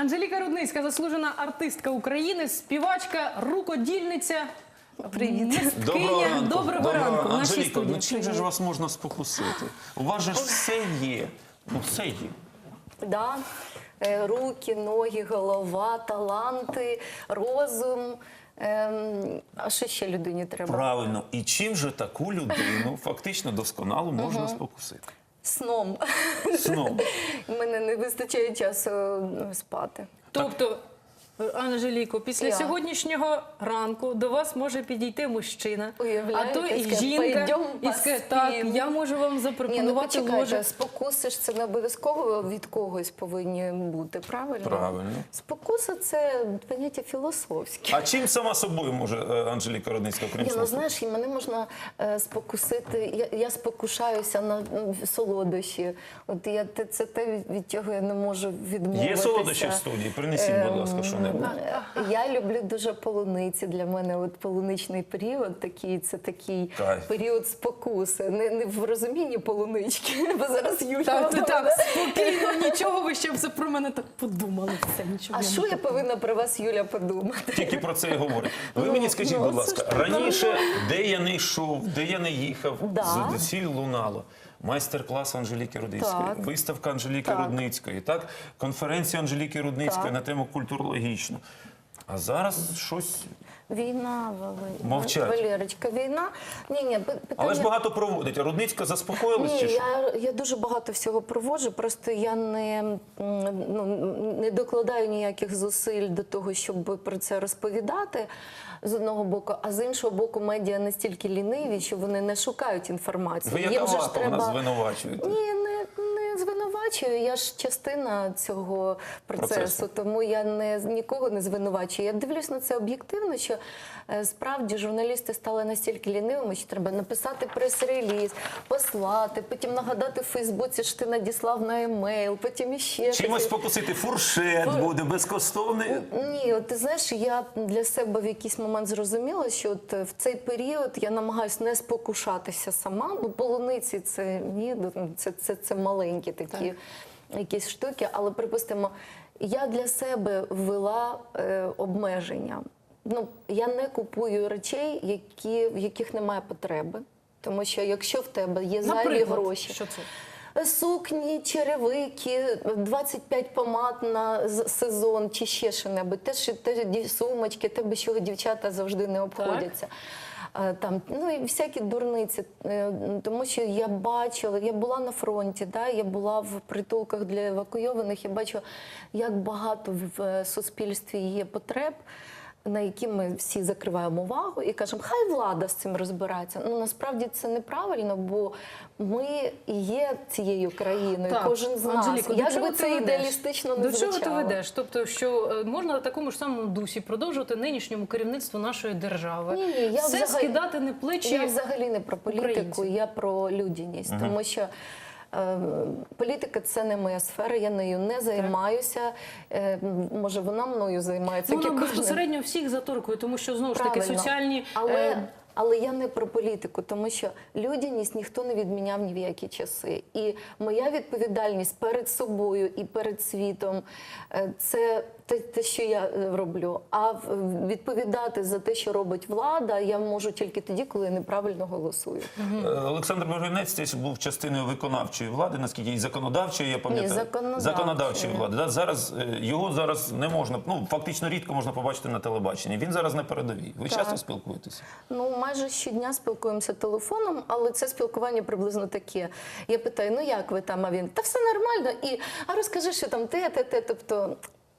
Анжеліка Рудницька, заслужена артистка України, співачка, рукодільниця. Привіт. Доброго ранку. Доброго ранку. в нашій Анжеліко, ну чим же ж вас можна спокусити? У вас же ж все є. Ну все є. Да. Е, Руки, ноги, голова, таланти, розум. Ем, а що ще людині треба? Правильно. І чим же таку людину фактично досконало можна спокусити? Сном. Сном. Мене не вистачає часу е, спати. Тобто, Анжеліко, після Я. сьогоднішнього ранку до вас може підійти мужчина, а то і жінка, «Пойдем і скаже, так, я можу вам Ні, ну запропонувати почекайте, ложе. спокуси ж це не обов'язково від когось повинні бути, правильно? Правильно. Спокуса це поняття філософське. А чим сама собою може е, Анжеліка Родницька Ні, ну знаєш, і мене можна е, спокусити. Я, я спокушаюся на солодощі. От я те- це те, від, чого я не можу відмовитися. Є солодощі в студії? Принесіть, будь Ем, ласка, що-небудь. Е, Я люблю дуже полуниці. Для мене от полуничний період такий, це такий Кайф. період спокуси. Не, не в розумінні полунички, бо зараз Юля. Так, буде. так, спокійно, нічого ви ще це про мене так подумали. Все, нічого А що я повинна про вас, Юля, подумати? Тільки про це і говорить. Ви Ну, мені скажіть, ну, будь це ласка, ж раніше, де я не йшов, де я не їхав, Да. звідусіль лунало. Майстер-клас Анжеліки Рудницької, Так. виставка Анжеліки Так. Рудницької, так? конференція Анжеліки Рудницької Так. на тему культурологічну. А зараз щось. Війна, Мовчать. Валерочка, війна. Ні, ні, питання... Але ж багато проводить. А Рудницька заспокоїлась Ні, чи що? я, я дуже багато всього проводжу, просто я не, ну, не докладаю ніяких зусиль до того, щоб про це розповідати з одного боку, а з іншого боку, медіа настільки ліниві, що вони не шукають інформацію. Ви як Їм же ж Авакова нас звинувачуєте. Ні, звинувачую. Я ж частина цього процесу, Процесу. тому я не нікого не звинувачую. Я дивлюсь на це об'єктивно, що е, справді журналісти стали настільки лінивими, що треба написати прес-реліз, послати, потім нагадати в Фейсбуці, що ти надіслав на емейл, потім іще Чимось покусити фуршет буде безкоштовний. Ні, от ти знаєш, я для себе в якийсь момент зрозуміла, що от е, в цей період я намагаюся не спокушатися сама, бо полуниці це ні, це, це, це маленькі такі якісь штуки. Але припустимо, я для себе ввела е, обмеження. Ну, я не купую речей, які, в яких немає потреби. Тому що якщо в тебе є зайві Наприклад, гроші, що це? Сукні, черевики, 25 помад на з- сезон чи ще що-небудь. Те, що те, ді- сумочки, те, без чого дівчата завжди не обходяться. Е, Там, ну і всякі дурниці. Е, Тому що я бачила, я була на фронті, да, я була в притулках для евакуйованих, я бачу, як багато в суспільстві є потреб. На які ми всі закриваємо увагу і кажемо, хай влада з цим розбирається. Ну насправді це неправильно, бо ми є цією країною, кожен з нас. Анжеліко, до Як би це ведеш? ідеалістично не До чого ти ведеш? Тобто, що е, можна на такому ж самому дусі продовжувати нинішньому керівництву нашої держави. Ні, ні, я Все взагалі- скидати на плечі. Я взагалі не про політику, українців. я про людяність, тому що. Е, Політика це не моя сфера, я нею не займаюся. Е, Може, вона мною займається. Ну, вона безпосередньо всіх заторкує, тому що знову ж таки Правильно. соціальні Але, е, але я не про політику, тому що людяність ніхто не відміняв ні в які часи. І моя відповідальність перед собою і перед світом е, це те, те, що я е, роблю. А відповідати за те, що робить влада, я можу тільки тоді, коли я неправильно голосую. Е, Олександр Богоринець теж був частиною виконавчої влади, наскільки і законодавчої, я пам'ятаю. законодавчої. законодавчої влади. Да? Зараз е, його зараз не можна, ну фактично рідко можна побачити на телебаченні. Він зараз на передовій. Ви Так. часто спілкуєтеся? Ну, майже щодня спілкуємося телефоном, але це спілкування приблизно таке. Я питаю, ну як ви там? А він та все нормально. І а розкажи, що там те, те, те. Тобто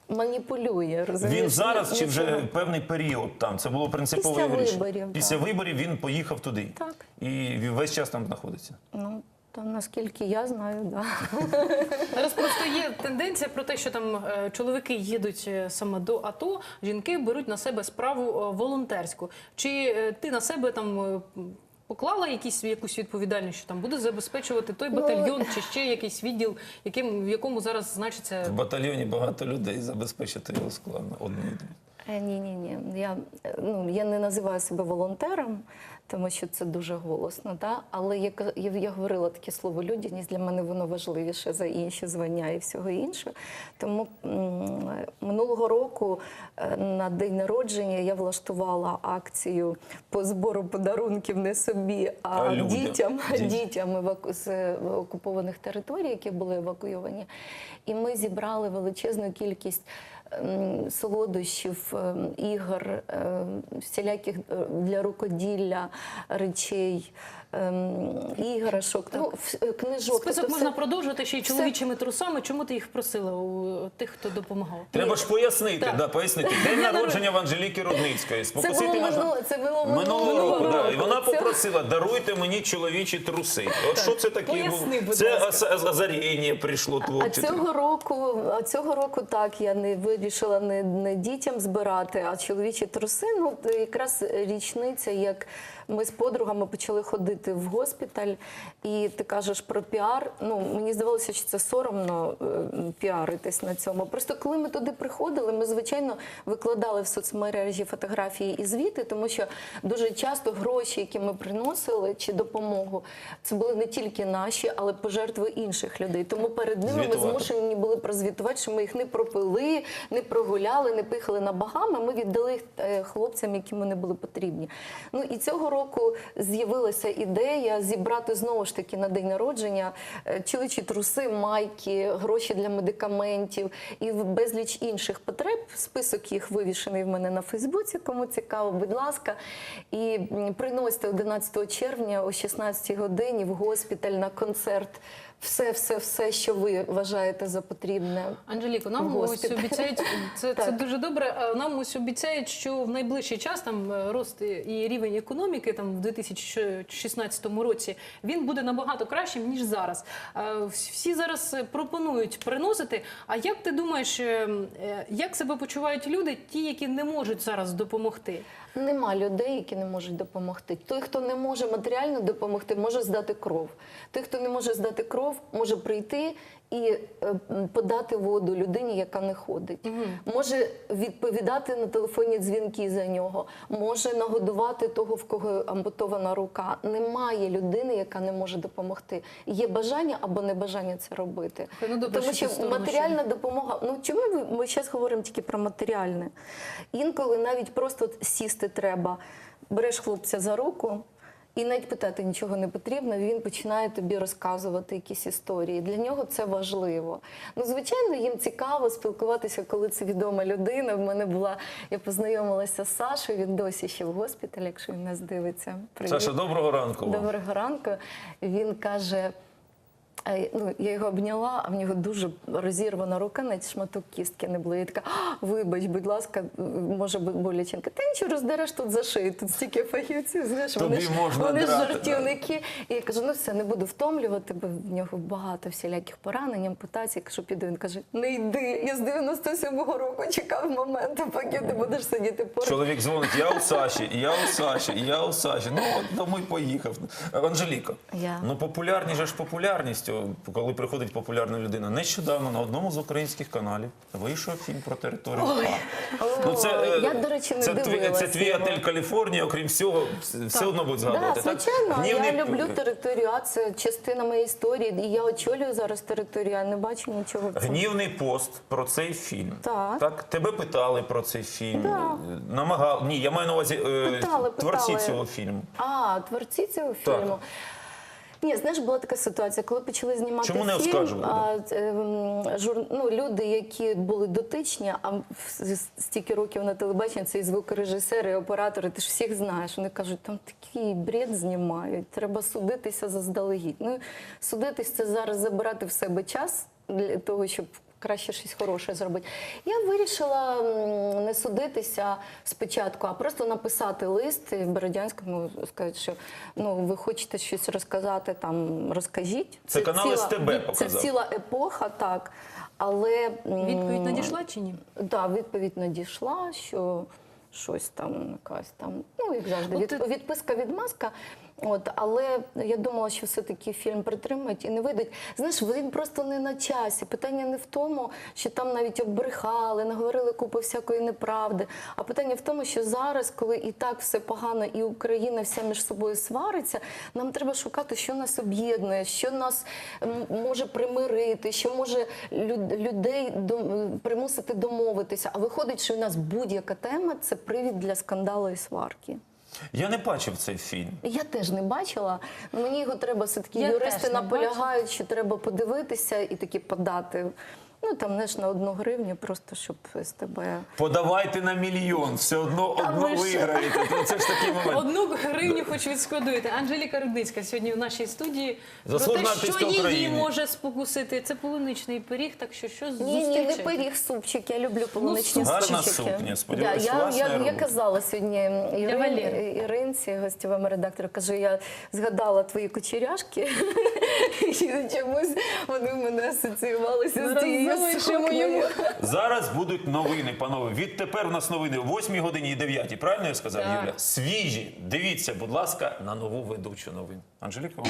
маніпулює. Розумієш? Він зараз чи вже певний період там? Це було принципове Після рішення. виборів, Після так. виборів він поїхав туди. Так. І весь час там знаходиться. Ну, там, наскільки я знаю, да. Зараз просто є тенденція про те, що там е, чоловіки їдуть е, саме до АТО, жінки беруть на себе справу е, волонтерську. Чи е, ти на себе там е, поклала якісь якусь відповідальність, що там буде забезпечувати той Ну, батальйон чи ще якийсь відділ, яким в якому зараз значиться В батальйоні багато людей забезпечити його складно. Одні. Е, Ні, ні, ні. Я, ну, я не називаю себе волонтером, тому що це дуже голосно. Да? Але я, я, я говорила таке слово людяність, для мене воно важливіше за інші звання і всього іншого. Тому минулого року е, на день народження я влаштувала акцію по збору подарунків не собі, а, А дітям, Дітям. дітям з е, окупованих територій, які були евакуйовані. І ми зібрали величезну кількість солодощів, ем, ігор, ем, всіляких е, для рукоділля речей, ем, іграшок, ну, в- е, книжок. Список Тобто можна все- продовжувати ще й все- чоловічими трусами. Чому ти їх просила у тих, хто допомагав? Треба ж пояснити, Так. да, пояснити. День народження в Анжеліки Рудницької. Це Спокусити було можна- минуло, це було Минулого року, да. і вона Це- попросила, даруйте мені чоловічі труси. От що це таке? Поясни, будь Це ласка. озаріння прийшло А творче. цього року, а цього року так я не вирішила не, не дітям збирати, а чоловічі труси. Ну якраз річниця, як ми з подругами почали ходити в госпіталь, і ти кажеш про піар. Ну мені здавалося, що це соромно е, піаритись на цьому. Просто коли ми туди приходили, ми звичайно викладали в соцмережі фотографії і звіти, тому що дуже часто гроші, які ми приносили, чи допомогу, це були не тільки наші, але пожертви інших людей. Тому перед ними ми змушені були прозвітувати, що ми їх не пропили, не прогуляли, не пихали на багами. Ми віддали їх е, хлопцям, яким вони були потрібні. Ну і цього року з'явилася ідея зібрати знову ж таки на день народження е, чоловічі труси, майки, гроші для медикаментів і безліч інших потреб. Список їх вивішений в мене на Фейсбуці. Кому цікаво, будь ласка. І приносьте 11 червня о 16 годині в госпіталь на концерт. Все, все, все, що ви вважаєте за потрібне. Анжеліко, нам ось обіцяють, це, це дуже добре. Нам ось обіцяють, що в найближчий час там е, рост і рівень економіки там в 2016 році він буде набагато кращим ніж зараз. Е, Всі зараз е, пропонують приносити. А як ти думаєш, е, е, як себе почувають люди, ті, які не можуть зараз допомогти? Нема людей, які не можуть допомогти. Той, хто не може матеріально допомогти, може здати кров. Той, хто не може здати кров, може прийти і е, подати воду людині, яка не ходить. Може відповідати на телефонні дзвінки за нього, може нагодувати того, в кого ампутована рука. Немає людини, яка не може допомогти. Є бажання або небажання це робити. Ну, добре, Тому що що матеріальна допомога. Ну чому ми зараз говоримо тільки про матеріальне? Інколи навіть просто сісти треба. Береш хлопця за руку. І навіть питати нічого не потрібно, він починає тобі розказувати якісь історії. Для нього це важливо. Ну, звичайно, їм цікаво спілкуватися, коли це відома людина. В мене була, я познайомилася з Сашою, він досі ще в госпіталі, якщо він нас дивиться. Привіт. Саша, доброго ранку. Доброго ранку. Він каже. Ну, я його обняла, а в нього дуже розірвана рука, навіть шматок кістки не було. Я така, вибач, будь ласка, може бути боляченька. Ти нічого роздереш тут за шию, тут стільки фахівців, знаєш, Тобі вони ж, можна вони ж драти, жартівники. І я кажу, ну все, не буду втомлювати, бо в нього багато всіляких поранень, ампутацій. Кажу, піду. Він каже, не йди. Я з 97-го року чекав моменту, поки ти будеш сидіти поруч. Чоловік дзвонить, я у Саші, я у Саші, я у Саші. Ну, от тому й поїхав. Анжеліко, Я. ну популярність ж популярністю, коли приходить популярна людина. Нещодавно на одному з українських каналів вийшов фільм про територію. А. Ну, Ой, я, до речі, не це, твій, це твій його. отель Каліфорнія, окрім всього, вс- все одно будуть згадувати. Так, так? звичайно, Гнівний- я люблю територію, а це частина моєї історії. І я очолюю зараз територію, я не бачу нічого в цьому. Гнівний пост про цей фільм. Так. Тебе питали про цей фільм. Да. Намагали. Ні, я маю на увазі е, Питали, творці питали. цього фільму. А, творці цього Так. фільму. Ні, знаєш, була така ситуація, коли почали знімати Чому не фільм, а, ем, жур... ну, люди, які були дотичні, а стільки років на телебаченні, це і звукорежисери, і оператори, ти ж всіх знаєш. Вони кажуть, там такий бред знімають, треба судитися заздалегідь. Ну, судитись це зараз забирати в себе час для того, щоб краще щось хороше зробити. Я вирішила не судитися спочатку, а просто написати лист в Бородянському, сказати, що ну ви хочете щось розказати, там розкажіть. Це канал СТБ Це показав. ціла епоха, так. Але Відповідь надійшла чи ні? Да, відповідь надійшла, що щось там, якась там, ну як завжди, От від, ти- відписка відмазка. От, але я думала, що все-таки фільм притримають і не вийдуть. Знаєш, він просто не на часі. Питання не в тому, що там навіть обрехали, наговорили купу всякої неправди. А питання в тому, що зараз, коли і так все погано, і Україна вся між собою свариться, нам треба шукати, що нас об'єднує, що нас може примирити, що може люд- людей примусити домовитися. А виходить, що у нас будь-яка тема це привід для скандалу і сварки. Я не бачив цей фільм. Я теж не бачила. Мені його треба все-таки Я юристи наполягають, що треба подивитися і таки подати. Ну там знаєш, на одну гривню, просто щоб з тебе. Подавайте на мільйон, все одно одну ви що? виграєте. Ну, Це ж такий момент. Одну гривню хоч відскладуєте. Анжеліка Рудницька сьогодні в нашій студії про те, що її України. може спокусити. Це полуничний пиріг, так що що Ні, ні, не зустрічайте. пиріг, супчик. Я люблю полуничні Ну, гарна супчики. сукня, сподіваюсь, я, я, я, я казала сьогодні Ірин. Іринці, гостєвому редактору, кажу, я згадала твої кучеряшки, і чомусь вони в мене асоціювалися з цією сукнею. Зараз будуть новини, панове. Відтепер у нас новини о 8 годині і 9. Правильно я сказав, Так. Юля? Свіжі. Дивіться, будь ласка, на нову ведучу новин. Анжеліка. вам.